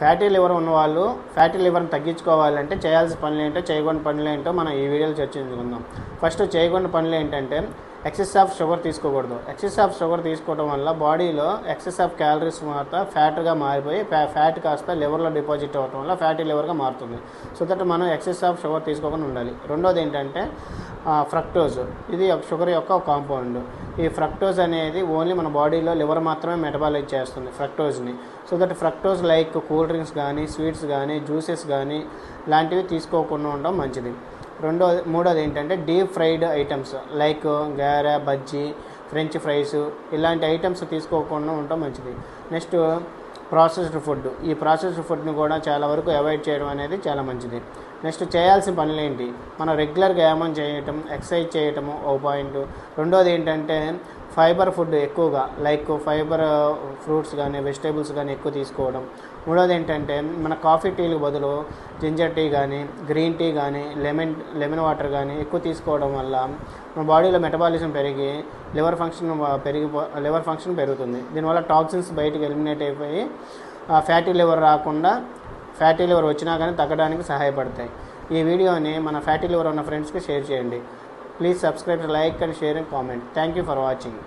Fatty liver ఉన్నవాళ్ళు fatty లివర్ని తగ్గించుకోవాలంటే చేయాల్సిన పనులు ఏంటో చేయకుండా పనులు ఏంటో మనం ఈ వీడియోలో చర్చించుకుందాం. ఫస్ట్ చేయకుండా పనులు ఏంటంటే ఎక్సెస్ ఆఫ్ షుగర్ తీసుకోకూడదు. ఎక్సెస్ ఆఫ్ షుగర్ తీసుకోవడం వల్ల బాడీలో ఎక్సెస్ ఆఫ్ క్యాలరీస్ మాత్రం ఫ్యాట్గా మారిపోయి ఫ్యాట్ కాస్త లివర్లో డిపాజిట్ అవ్వడం వల్ల ఫ్యాటీ లివర్గా మారుతుంది. సో దట్ మనం ఎక్సెస్ ఆఫ్ షుగర్ తీసుకోకుండా ఉండాలి. రెండోది ఏంటంటే ఫ్రక్టోజ్ ఇది ఒక షుగర్ యొక్క కాంపౌండ్ ఈ ఫ్రక్టోజ్ అనేది ఓన్లీ మన బాడీలో లివర్ మాత్రమే మెటబాలైజ్ చేస్తుంది ఫ్రక్టోజ్ని so that fructose like cool drinks కానీ స్వీట్స్ కానీ జ్యూసెస్ కానీ లాంటివి తీసుకోకుండా ఉండడం మంచిది. రెండో మూడోది ఏంటంటే డీప్ ఫ్రైడ్ ఐటమ్స్ లైక్ గారె బజ్జీ ఫ్రెంచ్ ఫ్రైస్ ఇలాంటి ఐటమ్స్ తీసుకోకుండా ఉండటం మంచిది. Next processed food. ఈ ప్రాసెస్డ్ ఫుడ్ని కూడా చాలా వరకు అవాయిడ్ చేయడం అనేది చాలా మంచిది. నెక్స్ట్ చేయాల్సిన పనులు ఏంటి మనం రెగ్యులర్గా వ్యాయామం చేయటం ఎక్సర్సైజ్ చేయటము ఓ పాయింట్. రెండోది ఏంటంటే ఫైబర్ ఫుడ్ ఎక్కువగా లైక్ ఫైబర్ ఫ్రూట్స్ కానీ వెజిటేబుల్స్ కానీ ఎక్కువ తీసుకోవడం. మూడోది ఏంటంటే మన కాఫీ టీలకు బదులు జింజర్ టీ కానీ గ్రీన్ టీ కానీ లెమన్ లెమన్ వాటర్ కానీ ఎక్కువ తీసుకోవడం వల్ల మన బాడీలో మెటబాలిజం పెరిగి లివర్ ఫంక్షన్ పెరిగి లివర్ ఫంక్షన్ పెరుగుతుంది. దీనివల్ల టాక్సిన్స్ బయటకు ఎలిమినేట్ అయిపోయి ఫ్యాటీ లివర్ రాకుండా ఫ్యాటీ లివర్ వచ్చినా కానీ తగ్గడానికి సహాయపడతాయి. ఈ వీడియోని మన ఫ్యాటీ లివర్ ఉన్న ఫ్రెండ్స్కి షేర్ చేయండి. Please subscribe like and share and comment thank you for watching